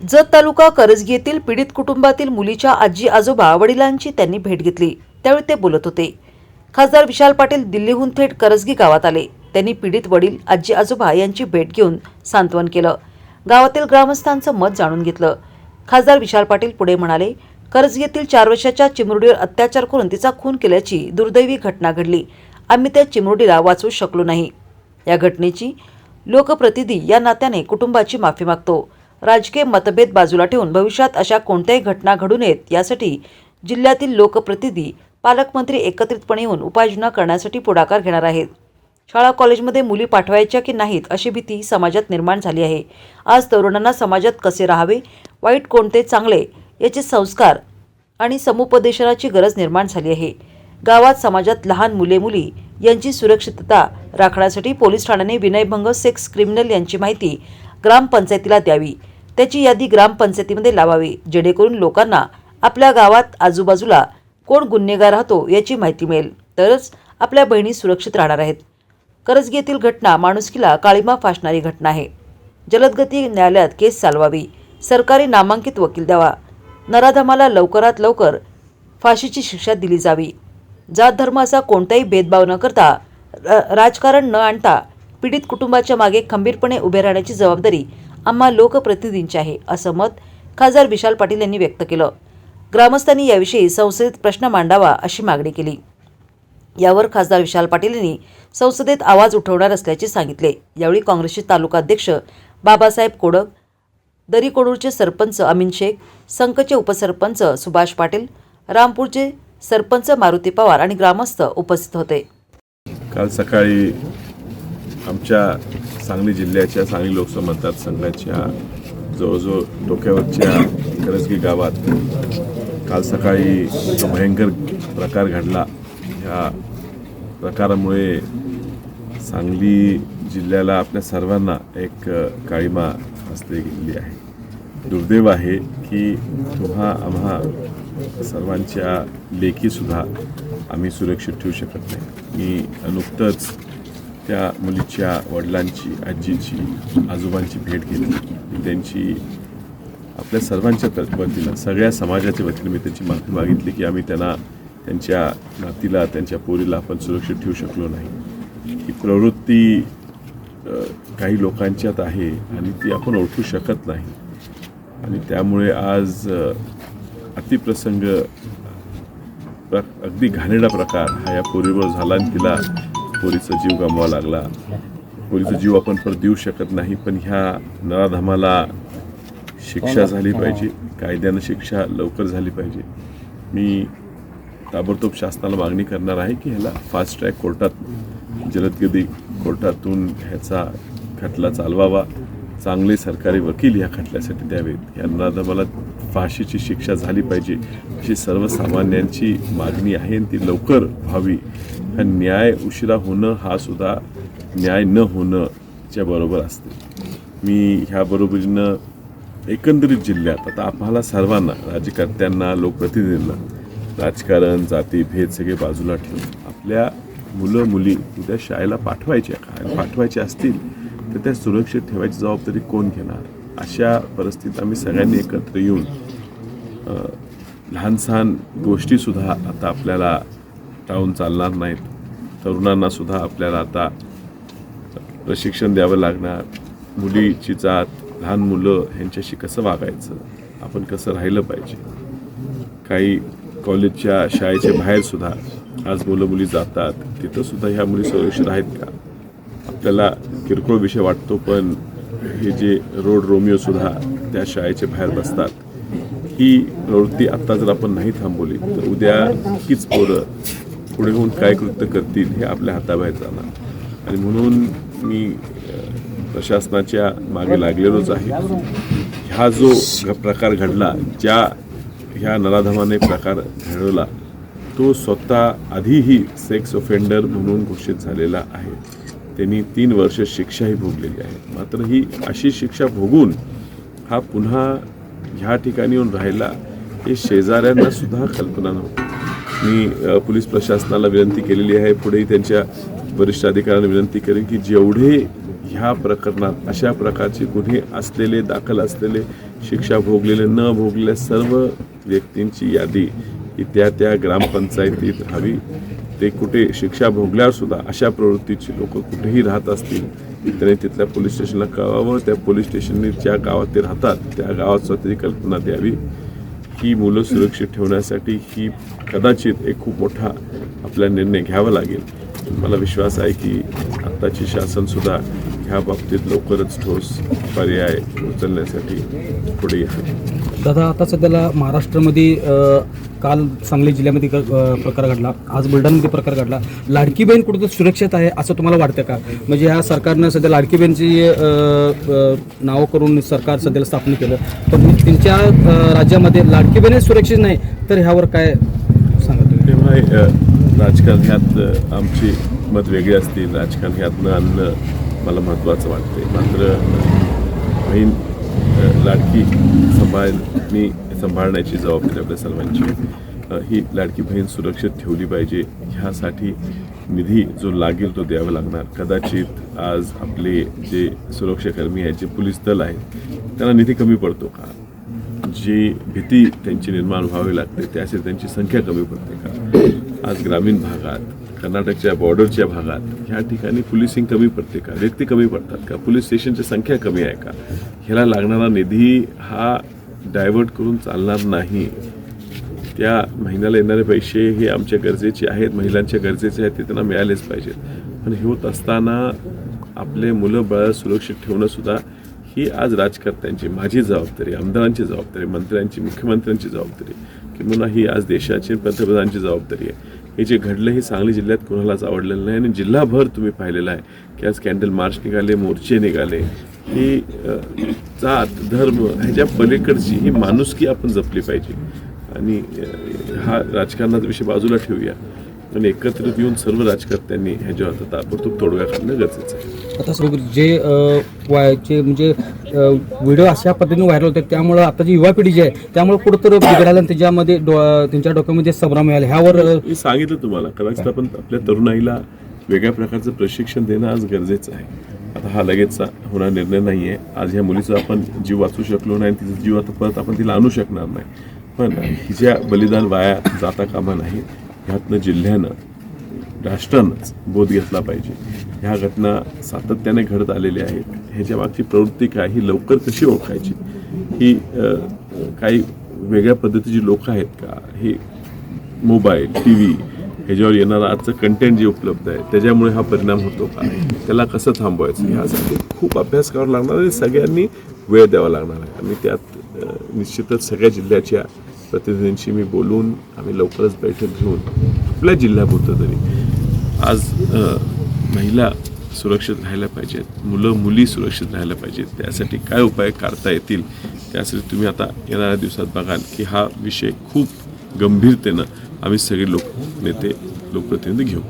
जत तालुका करजगी येथील पीडित कुटुंबातील मुलीच्या आजी आजोबा वडिलांची त्यांनी भेट घेतली. त्यावेळी ते बोलत होते. खासदार विशाल पाटील दिल्लीहून थेट करजगी गावात आले. त्यांनी पीडित वडील आजी आजोबा यांची भेट घेऊन सांत्वन केलं. गावातील ग्रामस्थांचं मत जाणून घेतलं. खासदार विशाल पाटील पुढे म्हणाले करजगीतील येथील चार वर्षाच्या चिमुरडीवर अत्याचार करून तिचा खून केल्याची दुर्दैवी घटना घडली. आम्ही त्या चिमुरडीला वाचवू शकलो नाही. या घटनेची लोकप्रतिनिधी या नात्याने कुटुंबाची माफी मागतो. राजकीय मतभेद बाजूला ठेवून भविष्यात अशा कोणत्याही घटना घडू नयेत यासाठी जिल्ह्यातील लोकप्रतिनिधी पालकमंत्री एकत्रितपणे येऊन उपाययोजना करण्यासाठी पुढाकार घेणार आहेत. शाळा कॉलेजमध्ये मुली पाठवायच्या की नाहीत अशी भीती समाजात निर्माण झाली आहे. आज तरुणांना समाजात कसे राहावे वाईट कोणते चांगले याचे संस्कार आणि समुपदेशनाची गरज निर्माण झाली आहे. गावात समाजात लहान मुले मुली यांची सुरक्षितता राखण्यासाठी पोलीस ठाण्याने विनयभंग सेक्स क्रिमिनल यांची माहिती ग्रामपंचायतीला द्यावी. त्याची यादी ग्रामपंचायतीमध्ये लावावी जेणेकरून लोकांना आपल्या गावात आजूबाजूला कोण गुन्हेगार राहतो याची माहिती मिळेल. तरच आपल्या बहिणी सुरक्षित राहणार आहेत. करजगी येथील घटना माणुसकीला काळीमा फासणारी घटना आहे. जलदगती न्यायालयात केस चालवावी सरकारी नामांकित वकील द्यावा. नराधमाला लवकरात लवकर फाशीची शिक्षा दिली जावी. जात धर्म असा कोणताही भेदभाव न करता र- राजकारण न आणता पीडित कुटुंबाच्या मागे खंबीरपणे उभे राहण्याची जबाबदारी आम्हा लोकप्रतिनिधींचे आहे असं मत खासदार विशाल पाटील यांनी व्यक्त केलं. ग्रामस्थांनी याविषयी संसदेत प्रश्न मांडावा अशी मागणी केली. यावर खासदार विशाल पाटील यांनी संसदेत आवाज उठवणार असल्याचे सांगितले. यावेळी काँग्रेसचे तालुकाध्यक्ष बाबासाहेब कोडक दरीकोडूरचे सरपंच अमीन शेख संकचे उपसरपंच सुभाष पाटील रामपूरचे सरपंच मारुती पवार आणि ग्रामस्थ उपस्थित होते. काल सकाळी आमच्या सांगली जिल्ह्याच्या सांगली लोकसभा मतदारसंघाच्या जवळजवळ डोक्यावरच्या करजगी गावात काल सकाळी भयंकर प्रकार घडला ह्या प्रकारामुळे सांगली जिल्ह्याला आपल्या सर्वांना एक काळीमा असते गेलेली आहे. दुर्दैव आहे की तुम्हा आम्हा सर्वांच्या लेखीसुद्धा आम्ही सुरक्षित ठेवू शकत नाही. मी नुकतंच त्या मुलीच्या वडिलांची आजीची आजोबांची भेट घेतली. मी त्यांची आपल्या सर्वांच्या तर- वतीनं सगळ्या समाजाच्या वतीनं मी त्यांची माफी मागितली की आम्ही त्यांना त्यांच्या नातीला त्यांच्या पोरीला आपण सुरक्षित ठेवू शकलो नाही. ही प्रवृत्ती काही लोकांच्यात आहे आणि ती आपण ओळखू शकत नाही. आणि त्यामुळे आज अतिप्रसंग प्र अगदी घाणेडा प्रकार हा या पोरीवर झाला आणि तिला पोरीचा जीव गमवावा लागला. पोरीचा जीव आपण परत देऊ शकत नाही पण ह्या नराधमाला शिक्षा झाली पाहिजे. कायद्यानं शिक्षा लवकर झाली पाहिजे. मी ताबडतोब शासनाला मागणी करणार आहे की ह्याला फास्ट ट्रॅक कोर्टात जलदगती कोर्टातून ह्याचा खटला चालवावा. चांगले सरकारी वकील ह्या खटल्यासाठी द्यावेत. या नराधमाला फाशीची शिक्षा झाली पाहिजे. अशी सर्वसामान्यांची मागणी आहे आणि ती लवकर व्हावी. हा न्याय उशिरा होणं हा सुद्धा न्याय न होणं च्या बरोबर असते. मी ह्या बरोबरीनं एकंदरीत जिल्ह्यात आता आम्हाला सर्वांना राज्यकर्त्यांना लोकप्रतिनिधींना राजकारण जाती भेद सगळे बाजूला ठेवून आपल्या मुलं मुली उद्या शाळेला पाठवायच्या का? पाठवायच्या असतील तर त्या सुरक्षित ठेवायची जबाबदारी कोण घेणार? अशा परिस्थितीत आम्ही सगळ्यांनी एकत्र येऊन लहान सहान गोष्टीसुद्धा आता आपल्याला टाळून चालणार नाहीत. तरुणांना सुद्धा आपल्याला आता प्रशिक्षण द्यावं लागणार. मुलीची जात लहान मुलं ह्यांच्याशी कसं वागायचं? आपण कसं राहिलं पाहिजे? काही कॉलेजच्या शाळेच्या बाहेरसुद्धा आज मुलं मुली जातात. तिथंसुद्धा ह्या मुली सुरक्षित आहेत का? आपल्याला किरकोळ विषय वाटतो पण हे जे रोड रोमिओसुद्धा त्या शाळेच्या बाहेर बसतात ही प्रवृत्ती आत्ता जर आपण नाही थांबवली तर उद्या हीच पोरं पुढे होऊन काय कृत्य करतील हे आपल्या हाताबाहेर जाणार. आणि म्हणून मी प्रशासनाच्या मागे लागलेलोच आहे. ह्या जो प्रकार घडला ज्या ह्या नराधमाने प्रकार घडवला तो स्वतः आधीही सेक्स ऑफेंडर म्हणून घोषित झालेला आहे. त्यांनी तीन वर्ष शिक्षाही भोगलेली आहे. मात्र ही अशी शिक्षा भोगून हा पुन्हा ह्या ठिकाणी येऊन राहिला हे शेजाऱ्यांना सुद्धा कल्पना नव्हती. मी पोलीस प्रशासनाला विनंती केलेली आहे. पुढेही त्यांच्या वरिष्ठ अधिकाऱ्यांना विनंती करेन की जेवढे ह्या प्रकरणात अशा प्रकारचे गुन्हे असलेले दाखल असलेले शिक्षा भोगलेले न भोगलेल्या सर्व व्यक्तींची यादी ही त्या त्या ग्रामपंचायतीत हवी. ते कुठे शिक्षा भोगल्यावर सुद्धा अशा प्रवृत्तीची लोक कुठेही राहत असतील त्याने तिथल्या पोलीस स्टेशनला कळवावं. त्या पोलीस स्टेशनने ज्या गावात ते राहतात त्या गावात स्वतःची कल्पना द्यावी. ही मुलं सुरक्षित ठेवण्यासाठी ही कदाचित एक खूप मोठा आपला निर्णय घ्यावा लागेल. मला विश्वास आहे की आत्ताची शासनसुद्धा ह्या बाबतीत लवकरच ठोस पर्याय उचलण्यासाठी पुढे येते दादा आता सध्याला महाराष्ट्रामध्ये काल सांगली जिल्ह्यामध्ये क- प्रकार घडला. आज बुलढाण्यामध्ये प्रकार घडला. लाडकी बहीण कुठं सुरक्षित आहे असं तुम्हाला वाटतं का? म्हणजे ह्या सरकारनं सध्या लाडकी बहीणची नावं करून सरकार सध्याला स्थापन केलं. पण त्यांच्या राज्यामध्ये लाडकी बहीण सुरक्षित नाही तर ह्यावर काय सांगा तुम्ही? तेव्हा आमची मत वेगळी असतील राजकारण्यातनं ह्यात आणणं मला महत्त्वाचं वाटते मात्र बहीण लाडकी सांभाळणी सांभाळण्याची जबाबदारी आपल्या सर्वांची. ही लाडकी बहीण सुरक्षित ठेवली पाहिजे. ह्यासाठी निधी जो लागेल तो द्यावा लागणार. कदाचित आज आपले जे सुरक्षाकर्मी आहेत जे पोलीस दल आहेत त्यांना निधी कमी पडतो का? जी भीती त्यांची निर्माण व्हावी लागते त्यासाठी त्यांची संख्या कमी पडते का? आज ग्रामीण भागात कर्नाटकच्या बॉर्डरच्या भागात ह्या ठिकाणी पोलिसिंग कमी पडते का? व्यक्ती कमी पडतात का? पोलीस स्टेशनची संख्या कमी आहे का? ह्याला लागणारा निधी हा डायव्हर्ट करून चालणार नाही. त्या महिन्याला येणारे पैसे हे आमच्या गरजेचे आहेत महिलांच्या गरजेचे आहेत ते त्यांना मिळालेच पाहिजेत. पण हे होत असताना आपले मुलं बाळ सुरक्षित ठेवणंसुद्धा ही आज राजकर्त्यांची माझी जबाबदारी आमदारांची जबाबदारी मंत्र्यांची मुख्यमंत्र्यांची जबाबदारी किंवा ही आज देशाची पंतप्रधानांची जबाबदारी आहे. हे जे घडलं हे सांगली जिल्ह्यात कोणालाच आवडलेलं नाही. आणि जिल्हाभर तुम्ही पाहिलेलं आहे की आज कॅन्डल मार्च निघाले मोर्चे निघाले. ही जात धर्म ह्याच्या पलीकडची ही माणुसकी आपण जपली पाहिजे. आणि हा राजकारणाचा विषय बाजूला ठेवूया. आणि एकत्रित येऊन सर्व राजकर्त्यांनी ह्याच्यावर आता ताबडतोब तोडगा काढणं गरजेचं आहे. आता सर जे अ, वयाचे म्हणजे व्हिडिओ अशा पद्धतीने व्हायरल होतात त्यामुळं आता जी युवा पिढी जी आहे त्यामुळे कुठंतरी बिघडायला आणि त्याच्यामध्ये डो त्यांच्या डोक्यामध्ये संभ्रम मिळाला. ह्यावर मी सांगितलं तुम्हाला कदाचित आपण आपल्या तरुणाईला वेगळ्या प्रकारचं प्रशिक्षण देणं आज गरजेचं आहे. आता हा लगेचचा होणार निर्णय नाही आहे आज ह्या मुलीचा आपण जीव वाचू शकलो नाही तिचा जीव आता परत आपण तिला आणू शकणार नाही. पण हिच्या बलिदान वाया जाता कामा नाही. ह्यातनं जिल्ह्यानं राष्ट्रानंच बोध घेतला पाहिजे. ह्या घटना सातत्याने घडत आलेल्या आहेत. ह्याच्या मागची प्रवृत्ती काय? ही लवकर कशी ओळखायची? ही काही वेगळ्या पद्धतीची लोक आहेत का? ही मोबाईल टी व्ही ह्याच्यावर येणारं आजचं कंटेंट जे उपलब्ध आहे त्याच्यामुळे हा परिणाम होतो का? त्याला कसं थांबवायचं? ह्यासाठी खूप अभ्यास करावा लागणार आणि सगळ्यांनी वेळ द्यावा लागणार आहे. आणि त्यात निश्चितच सगळ्या जिल्ह्याच्या प्रतिनिधींशी मी बोलून आम्ही लवकरच बैठक घेऊन आपल्या जिल्ह्यापुरतं तरी आज महिला सुरक्षित राहायला पाहिजेत मुलं मुली सुरक्षित राहायला पाहिजेत त्यासाठी काय उपाय काढता येतील त्यासाठी तुम्ही आता येणाऱ्या दिवसात बघाल की हा विषय खूप गंभीरतेनं आम्ही सगळे लोक नेते लोकप्रतिनिधी घेऊ.